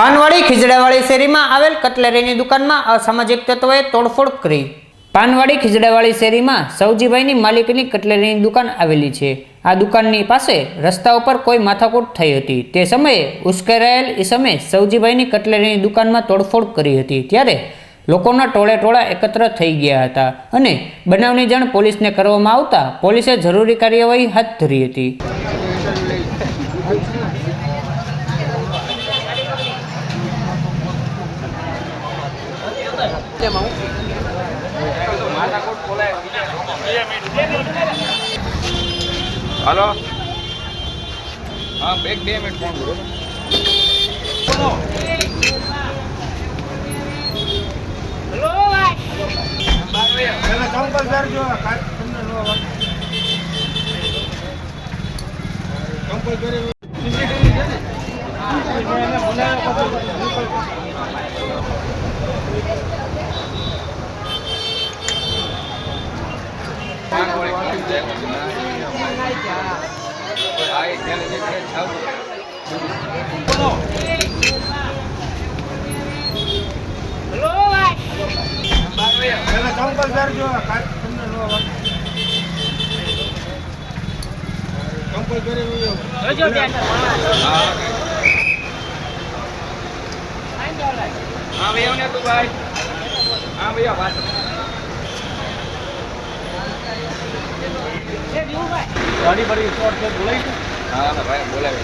પાનવાડી ખીજડાવાળી શેરીમાં આવેલ કટલેરીની દુકાનમાં અસામાજિક તત્વોએ તોડફોડ કરી. પાનવાડી ખીજડાવાળી શેરીમાં સૌજીભાઈની માલિકીની કટલેરીની દુકાન આવેલી છે. આ દુકાનની પાસે રસ્તા ઉપર કોઈ માથાકૂટ થઈ હતી. તે સમયે ઉશ્કેરાયેલ ઈસમે સૌજીભાઈની કટલેરીની દુકાનમાં તોડફોડ કરી હતી. ત્યારે લોકોના ટોળે ટોળા એકત્ર થઈ ગયા હતા અને બનાવની જાણ પોલીસને કરવામાં આવતા પોલીસે જરૂરી કાર્યવાહી હાથ ધરી હતી. હાલો. હા બે બે મિનિટ ફોન કરો. હા એક ધ્યાન છે કે છાવ હા ભાઈ આવને તું ભાઈ હા ભાઈ વાત ગાડી બધી શોર્ટ છે બોલાઈ હા ભાઈ બોલાવે.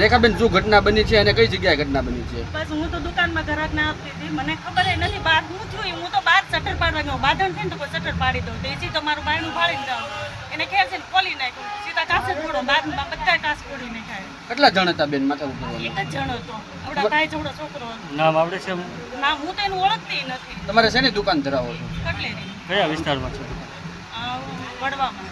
રેખાબેન શું ઘટના બની છે અને કઈ જગ્યાએ ઘટના બની છે? બસ હું તો દુકાનમાં ઘરાક ના આપતી હતી. મને ખબર નથી બહાર હું થયું હું તો બહાર શટર પાડવા ગયો. બાંધણ થઈને તો કોઈ શટર પાડી દઉં. તેથી તો મારું બાયણું ફાડીને દઉં એને ખેર છે ને ખોલી નાખ્યું. સીધા કાસે થોડો બાદ બધા કાસ ફોડી કેટલા જણ હતા બેન માથા ઉપર એક જ જણ હતો. આવડા ભાઈ જોડો છોકરો હતો. નામ આવડે છે નામ હું તો એનું ઓળખતી નથી. તમારે શેની દુકાન ધરાવો છો? કટલેરી. કયા વિસ્તારમાં છે? વડવામાં.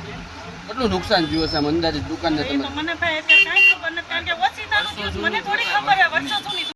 કેટલું નુકસાન થયું હશે અંદાજે દુકાનને તમે? તો મને ભાઈ અત્યારે કાંઈ ખબર નથી. કારણ કે ઓછી તાનું મને થોડી ખબર છે. વર્ષો જૂની